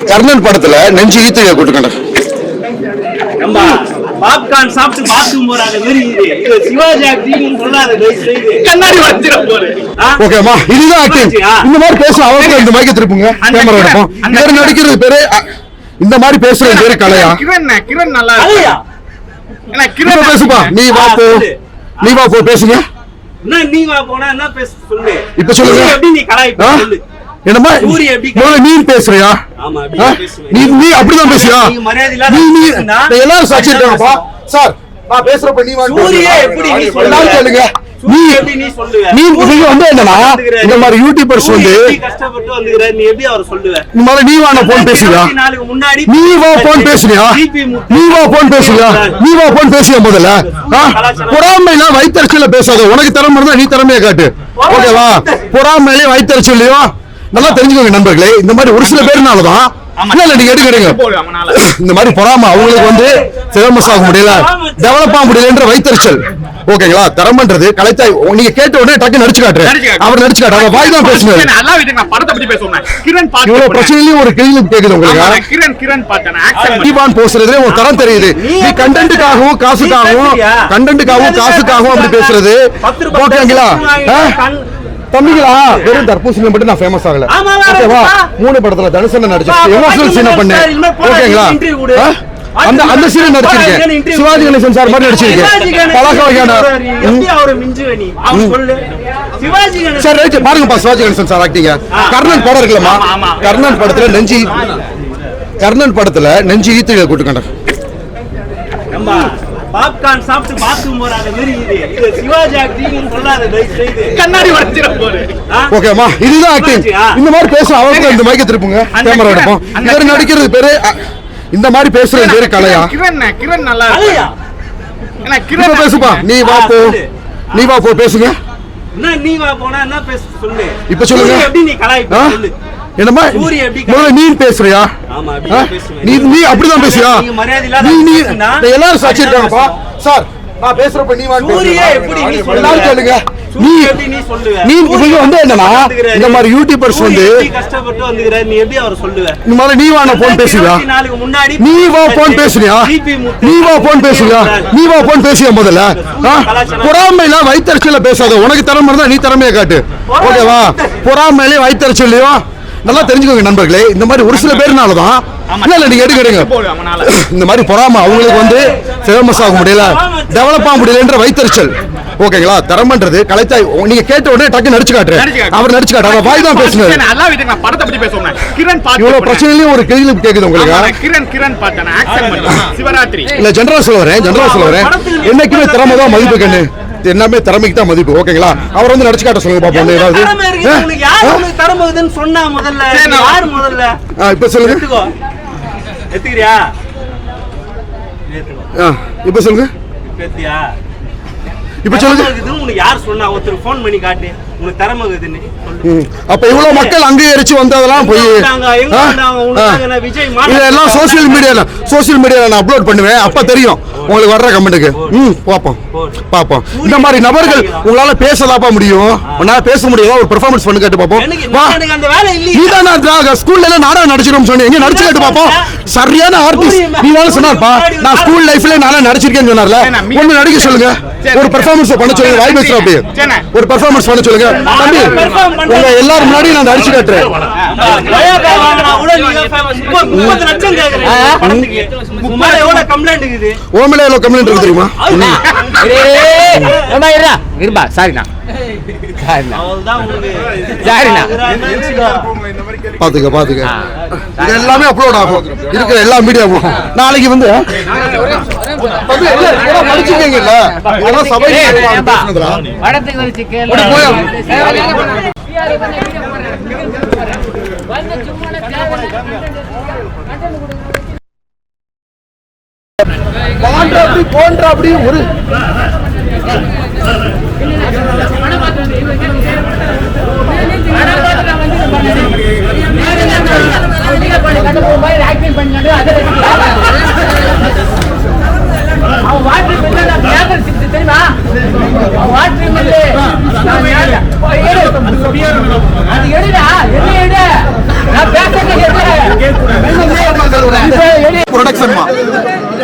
கர்ணன் படத்துல நெஞ்சு ஈத்துக கூட்டுக்கண்ட. நம்ம பாப்கார்ன் சாப்பிட்டு பாத்ரூம் போறாங்க மாதிரி இது இது சிவாஜி ஆக்டிங் சொல்லாத தயவு செய்து கண்ணாடி வச்சிர போற ஓகேமா இதுதான் ஆக்டிங் இந்த மாதிரி பேச அவருக்கு இந்த மைக்க திருப்புங்க. அந்த கேமரா எடுப்போம் அந்த இவர் நடிக்கிறது பேரு இந்த மாதிரி பேசுறது பேரு கலையா? கிரண் கிரண் நல்லா இப்ப கிரண் பேசுப்பா. நீ வா போ. நீ வா போ பேசுங்க. என்ன நீ வா போனா என்ன பேச சொல்லு. இப்ப சொல்லுங்க. எப்படி நீ? சொல்லு. என்னமா சூரிய எப்படி முதல்ல நீ பேசுறியா. நீ நீ அப்படிதான் பேசுறியா? நீ நீ எல்லாரும் சாட்சி இருக்காங்கப்பா சார் நான் பேசுறப்ப நீ? எல்லாரும் கேளுங்க. நீ நீ நீ வந்து என்னன்னா இந்த மாதிரி யூடியூபர்ஸ் வந்து கஷ்டப்பட்டு நீ எப்படி அவர் சொல்லுவ இந்த மாதிரி நீ வா போன் பேசுறியா? முன்னாடி நீ வா போன் பேசுறியா? நீ வா போன் பேசுறியா? நீ வா போன் பேசுறியா முதல்ல? ஆ? பொறாமையில வயிற்றுல பேசாத. உனக்கு திறமை இருந்தா நீ திறமையை காட்டு. ஓகேவா? பொறாமையிலே வயிற்றுலையும் நல்லா தெரிஞ்சுக்கோங்க நண்பர்களே இந்த மாதிரி ஒரு சில பேர்னாலதான் இல்ல இல்ல நீங்க அவனால இந்த மாதிரி பொறாம அவங்களுக்கு வந்து ஃபேமஸ் ஆக முடியல டெவலப் ஆக முடியலன்ற வைத்தறிச்சல். ஓகேங்களா? திறமன்றது கலைத்தாய் நீங்க கேட்ட உடனே டக்கு நடிச்சு காட்டுறேன். அவர் நடிச்சு காட்டு அவர் வாய் தான் பேசுனாரு. இவ்வளவு பிரச்சனையிலயும் ஒரு கேள்வி கேக்குது உங்களுக்கு. ஆமா, நான் கிரண் கிரண் பார்த்தேன் ஆக்சன் தீபான் பேசுறதுல ஒரு தரம் தெரியுது. நீ கண்டென்ட்டுக்காகவும் காசுக்காகவும் கண்டென்ட்டுக்காகவும் காசுக்காகவும் அப்படி பேசுறது. ஓகேங்களா? தம்பிங்களா? வெறும் தர்பூசணி மட்டும் நான் ஃபேமஸ் ஆகல. ஓகேவா. மூணு படத்துல தனுசன் நடிச்சு அப்பா, எமோஷனல் சீனை பண்ணேன் போடா, ஓகேங்களா? அந்த அந்த சீனை நடிச்சிருக்கேன். சிவாஜி. கணேசன் சார் மாதிரி நடிச்சிருக்கேன். பழக்க வகையான சரி ரைட் பாருங்கப்பா சிவாஜி கணேசன் சார் ஆக்டிங்க கர்ணன் படம் இருக்குல்லம்மா. ஆமா. கர்ணன் படத்துல நெஞ்சி கர்ணன் படத்துல நெஞ்சு ஈத்துக கூட்டுக்கண்ட நம்ம பாப்கார்ன் சாப்பிட்டு பாத்ரூம் போறாங்க மாதிரி இது இது சிவாஜி ஆக்டிங் சொல்லாத தயவு செய்து கண்ணாடி வச்சிர போற? ஓகேமா இதுதான் ஆக்டிங் இந்த மாதிரி பேச அவருக்கு இந்த மைக்க திருப்புங்க அந்த கேமரா எடுப்போம். கிரண். நடிக்கிறது பேரு இந்த மாதிரி பேசுறது பேரு கலையா? கிரண் கிரண் நல்லா ஏன்னா இப்ப கிரண் பேசுப்பா. நீ வா போ. நீ வா போ பேசுங்க. என்ன நீ வா போனா என்ன பேச சொல்லு. இப்ப சொல்லுங்க. எப்படி நீ ஆ? கலாய்ப்ப சொல்லு. என்னமா சூரிய எப்படி முதல்ல நீ பேசுறியா. நீ நீ அப்படிதான் பேசுறியா நீங்க நீ நீ எல்லாரும் சாட்சி இருக்காங்கப்பா சார் நான் பேசுறப்ப நீ? எல்லாரும் கேளுங்க. நீ நீ சொல்லுவ? நீ இவங்க வந்து என்னன்னா இந்த மாதிரி யூடியூபர்ஸ் வந்து கஷ்டப்பட்டு வந்துக்கிற நீ எப்படி அவர் சொல்லுவ? இந்த மாதிரி நீ வா போன் நாலுக்கு முன்னாடி நீ வா போன் பேசுறியா? நீ வா போன் பேசுறியா நீ வா போன் பேசியா முதல்ல? பொறாமையில வயிற்றுல பேசாத. உனக்கு திறமை இருந்தா நீ திறமையை காட்டு. ஓகேவா? பொறாமையிலே வயிற்றுலையும் நல்லா தெரிஞ்சுக்கோங்க நண்பர்களே இந்த மாதிரி ஒரு சில பேர்னாலதான் இல்ல இல்ல நீங்க எடுங்க இந்த மாதிரி பொறாம அவங்களுக்கு வந்து ஃபேமஸ் ஆக முடியல. டெவலப் ஆக முடியலன்ற வைத்தறிச்சல். ஓகேங்களா? திறமன்றது கலைத்தாய் நீங்க கேட்ட உடனே டக்கு நடிச்சு காட்டுறேன். அவர் நடிச்சு காட்டு அவர் வாய் தான் பேசுனாரு. சரி, நல்லா விட்டுங்க நான் படத்தை பத்தி பேசுறேன் கிரண் பாட்டு இவ்வளவு பிரச்சனையிலயும் ஒரு கேள்வி கேக்குது உங்களுக்கு. கிரண் கிரண் இல்ல ஜெனரல் சொல்ல வரேன் ஜெனரல் சொல்ல வரேன். என்னைக்குமே திறமை தான் மதிப்பு கண்ணு. எல்லாமே திறமைக்கு தான் மதிப்பு ஓகேங்களா? அவர் வந்து நடிச்சு காட்ட சொல்லுங்க பாப்போம். ஏதாவது திறமை இருக்குது? ஆ? உனக்கு யார் ஆ? உனக்கு திறமை இருக்குதுன்னு சொன்னா முதல்ல? யார் முதல்ல இப்ப சொல்லுங்க. எடுத்துக்கோ. எடுத்துக்கிறியா? இப்ப சொல்லுங்க. இப்ப எடுத்தியா? இப்ப சொல்லுங்க. உனக்கு யார் சொன்னா? ஒருத்தர் ஃபோன் பண்ணி காட்டு. உனக்கு திறமை இருக்குதுன்னு. அப்ப இவ்வளவு மக்கள் அங்கீகரிச்சு வந்ததெல்லாம் போய் இதெல்லாம் சோசியல் மீடியால சோசியல் மீடியால நான் அப்லோட் பண்ணுவேன். அப்ப தெரியும். உங்களுக்கு வர்ற கமெண்ட்டுக்கு ம் பாப்போம் பாப்போம் இந்த மாதிரி நபர்கள் உங்களால பேசலாப்பா முடியும்? உன்னால பேச முடியாதா ஒரு பெர்ஃபார்மன்ஸ் பண்ணி கேட்டு இல்லையே. நீதான் நான் ஸ்கூல்ல எல்லாம் நாடகம் நடிச்சிரும் சொன்னேன். எங்க நடிச்சு கேட்டு பாப்போம் சரியான ஆர்டிஸ்ட் நீ தானே சொன்னார்ப்பா நான் ஸ்கூல் லைஃப்ல நானே நடிச்சிருக்கேன்னு சொன்னார்ல. ஒண்ணு நடிக்க சொல்லுங்க. ஒரு பெர்ஃபார்மன்ஸ் பண்ண சொல்லுங்க. வாய் பேசுற அப்படியே. ஒரு பெர்ஃபார்மன்ஸ் பண்ண சொல்லுங்க. தம்பி உங்க எல்லாரும் முன்னாடி நான் நடிச்சு காட்டுறேன். மேல எவ்வளவு கம்ப்ளைண்ட் இருக்கு தெரியுமா இருப்பா சாரிண்ணா. பாத்துக்க பாத்துக்க இது எல்லாமே அப்லோட் ஆகும் இருக்கிற எல்லா மீடியாவும் நாளைக்கு வந்து படிச்சிருக்கீங்கல்ல? இதெல்லாம் சபை. படத்துக்கு வச்சு அப்படி ஒரு பண்ணி அதை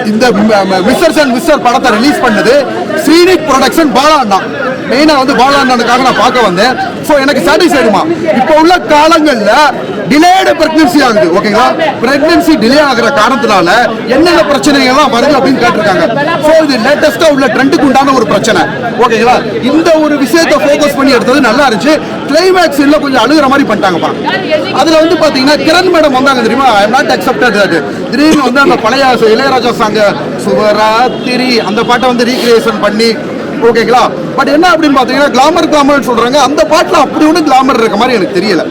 இந்த மிஸ்டர்ஸ் அண்ட் மிஸ்டர் படத்தை ரிலீஸ் பண்ணது ஸ்ரீனிக் ப்ரொடக்ஷன் பாலா அண்ணா மெயினாக வந்து பாலா நான் பார்க்க வந்தேன். ஸோ எனக்கு சாட்டிஸ்ஃபைடுமா இப்போ உள்ள காலங்களில் டிலேடு பிரெக்னன்சி ஆகுது ஓகேங்களா பிரெக்னன்சி டிலே ஆகிற காரணத்தினால என்னென்ன பிரச்சனைகள்லாம் வருது அப்படின்னு கேட்டிருக்காங்க. ஸோ இது லேட்டஸ்ட்டாக உள்ள ட்ரெண்டுக்கு உண்டான ஒரு பிரச்சனை ஓகேங்களா இந்த ஒரு விஷயத்தை ஃபோக்கஸ் பண்ணி எடுத்தது நல்லா இருந்துச்சு. கிளைமேக்ஸ் இல்லை கொஞ்சம் அழுகிற மாதிரி பண்ணிட்டாங்கப்பா. அதில் வந்து பார்த்தீங்கன்னா கிரண் மேடம் வந்தாங்க தெரியுமா? ஐ நாட் அக்செப்டட் தட் திடீர்னு வந்து அந்த பழைய இளையராஜா சாங்க சுவராத்திரி அந்த பாட்டை வந்து ரீக்ரியேஷன் பண்ணி ஓகேங்களா? பட் என்ன அப்படின்னு பார்த்தீங்கன்னா கிளாமர் கிளாமர்னு சொல்கிறாங்க அந்த பாட்டில் அப்படி ஒன்றும் கிளாமர் இருக்க மாதிரி எனக்கு தெரியல.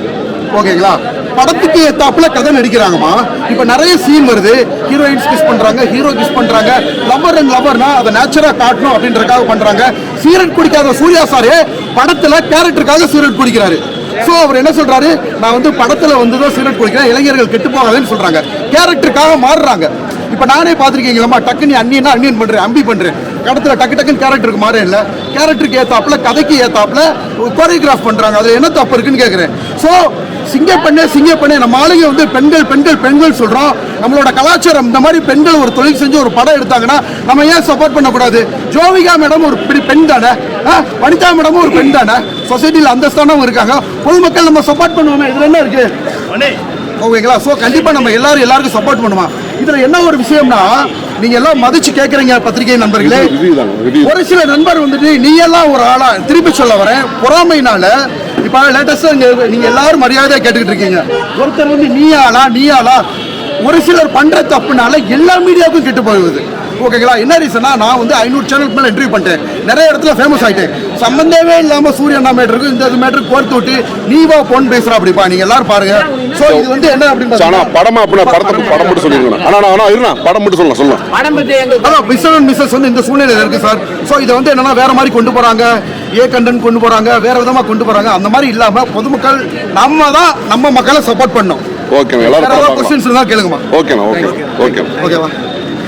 ஓகேங்களா? படத்துக்கு ஏத்தாப்புல கதை நடிக்கிறாங்கம்மா. இப்போ நிறைய சீன் வருது. ஹீரோயின்ஸ் கிஸ் பண்றாங்க ஹீரோ கிஸ் பண்றாங்க. லவர் அண்ட் லவர்னா அதை நேச்சுரா காட்டணும் அப்படின்றதுக்காக பண்றாங்க. சீரட் குடிக்காத சூர்யா சாரே படத்துல கேரக்டருக்காக சீரட் குடிக்கிறாரு ஸோ அவர் என்ன சொல்றாரு? நான் வந்து படத்துல வந்து தான் சீரட் குடிக்கிறேன் இளைஞர்கள் கெட்டு போகாதுன்னு சொல்றாங்க. கேரக்டருக்காக மாறுறாங்க. இப்போ நானே பார்த்துருக்கீங்களா டக்குன்னு நீ அண்ணியனா அண்ணியன் அம்பி பண்ணுறேன் கடத்தில் டக்கு டக்குன்னு கேரக்டருக்கு மாறே இல்லை. கேரக்டருக்கு ஏத்தாப்புல கதைக்கு ஏத்தாப்புல கோரியோகிராஃப் பண்ணுறாங்க அதில் என்ன தப்பு இருக்குன்னு கேட்குறேன் ஸோ சிங்க பெண்ணே சிங்க பெண்ணே நம்ம ஆளுங்க வந்து பெண்கள் பெண்கள் பெண்கள் சொல்கிறோம் நம்மளோட கலாச்சாரம் இந்த மாதிரி பெண்கள் ஒரு தொழில் செஞ்சு ஒரு படம் எடுத்தாங்கன்னா நம்ம ஏன் சப்போர்ட் பண்ணக்கூடாது? ஜோவிகா மேடம் ஒரு பெண் தானே? ஆ, வனிதா மேடமும் ஒரு பெண் தானே? சொசைட்டியில் அந்தஸ்தானவும் இருக்காங்க. பொதுமக்கள் நம்ம சப்போர்ட் பண்ணுவோமே இதில் என்ன இருக்குது ஓகேங்களா ஸோ கண்டிப்பா நம்ம எல்லாரும் எல்லாருக்கும் சப்போர்ட் பண்ணுவோம் இதுல என்ன ஒரு விஷயம்னா நீங்க எல்லாம் மதிச்சு கேக்குறீங்க பத்திரிகை நண்பர்களே. ஒரு சில நண்பர் வந்துட்டு நீ எல்லாம் ஒரு ஆளா? திருப்பி சொல்ல வரேன். பொறாமைனால இப்ப லேட்டஸ்டா நீங்க எல்லாரும் மரியாதையா கேட்டுக்கிட்டு இருக்கீங்க. ஒருத்தர் வந்து நீ ஆளா? நீ ஆளா? ஒரு சிலர் பண்ற தப்புனால எல்லா மீடியாவுக்கும் கெட்டு போகுது ஓகேங்களா என்ன ரீசனா நான் வந்து ஐநூறு சேனலுக்கு மேல இன்டர்வியூ பண்ணிட்டேன். நிறைய இடத்துல ஃபேமஸ் ஆயிட்டேன். சம்பந்தமே இல்லாம சூரியன் மேட்டருக்கு இந்த மேட்டருக்கு கோர்த்து விட்டு நீ வா பொன் பேசுறா அப்படிப்பா. நீங்க எல்லாரும் பாருங்க. சோ இது வந்து என்ன அப்படின்னு ஆனா பாத்தீங்கன்னா- படமா அப்படின்னா படத்தை படம் மட்டும் சொல்லிருக்கணும் ஆனா ஆனா இருண்ணா. படம் மட்டும் சொல்லலாம் சொல்லலாம் அதான் மிஸ்டர் அண்ட் மிஸ்ஸஸ் வந்து இந்த சூழ்நிலையில இருக்கு சார் ஸோ இதை வந்து என்னன்னா வேற மாதிரி கொண்டு போறாங்க. ஏ கண்டன் கொண்டு போறாங்க. வேற விதமா கொண்டு போறாங்க. அந்த மாதிரி இல்லாம பொதுமக்கள் நம்ம தான் நம்ம மக்களை சப்போர்ட் பண்ணோம் வேற எல்லாரும் கொஸ்டின்ஸ் இருந்தா கேளுங்கம்மா. ஓகேண்ணா ஓகே ஓகே ஓகேவா